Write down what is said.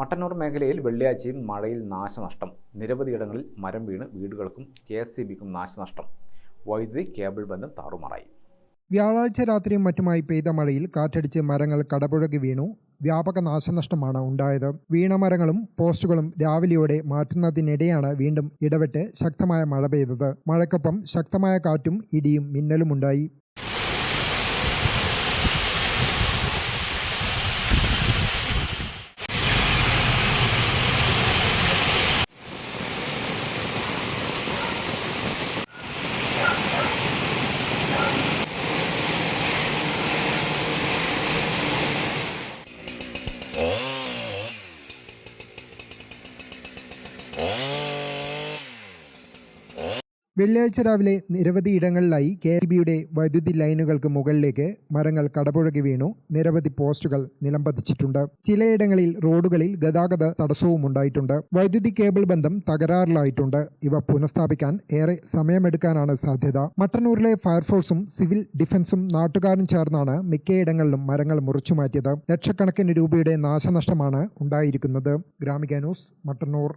മട്ടന്നൂർ മേഖലയിൽ വെള്ളിയാഴ്ചയും മഴയിൽ നാശനഷ്ടം. നിരവധിയിടങ്ങളിൽ മരം വീണ് വീടുകൾക്കും കെ എസ് സി ബിക്കും നാശനഷ്ടം. വൈദ്യുതി കേബിൾ ബന്ധം താറുമാറായി. വ്യാഴാഴ്ച രാത്രിയും മറ്റുമായി പെയ്ത മഴയിൽ കാറ്റടിച്ച് മരങ്ങൾ കടപുഴകി വീണു. വ്യാപക നാശനഷ്ടമാണ് ഉണ്ടായത്. വീണ മരങ്ങളും പോസ്റ്റുകളും രാവിലെയോടെ മാറ്റുന്നതിനിടെയാണ് വീണ്ടും ഇടവിട്ട് ശക്തമായ മഴ പെയ്തത്. മഴക്കൊപ്പം ശക്തമായ കാറ്റും ഇടിയും മിന്നലുമുണ്ടായി. വെള്ളിയാഴ്ച രാവിലെ നിരവധി ഇടങ്ങളിലായി കെ എസ് ബിയുടെ വൈദ്യുതി ലൈനുകൾക്ക് മുകളിലേക്ക് മരങ്ങൾ കടപുഴകി വീണു. നിരവധി പോസ്റ്റുകൾ നിലംപതിച്ചിട്ടുണ്ട്. ചിലയിടങ്ങളിൽ റോഡുകളിൽ ഗതാഗത തടസ്സവും ഉണ്ടായിട്ടുണ്ട്. വൈദ്യുതി കേബിൾ ബന്ധം തകരാറിലായിട്ടുണ്ട്. ഇവ പുനഃസ്ഥാപിക്കാൻ ഏറെ സമയമെടുക്കാനാണ് സാധ്യത. മട്ടന്നൂരിലെ ഫയർഫോഴ്സും സിവിൽ ഡിഫൻസും നാട്ടുകാരും ചേർന്നാണ് മിക്കയിടങ്ങളിലും മരങ്ങൾ മുറിച്ചുമാറ്റിയത്. ലക്ഷക്കണക്കിന് രൂപയുടെ നാശനഷ്ടമാണ് ഉണ്ടായിരിക്കുന്നത്. ഗ്രാമിക ന്യൂസ് മട്ടന്നൂർ.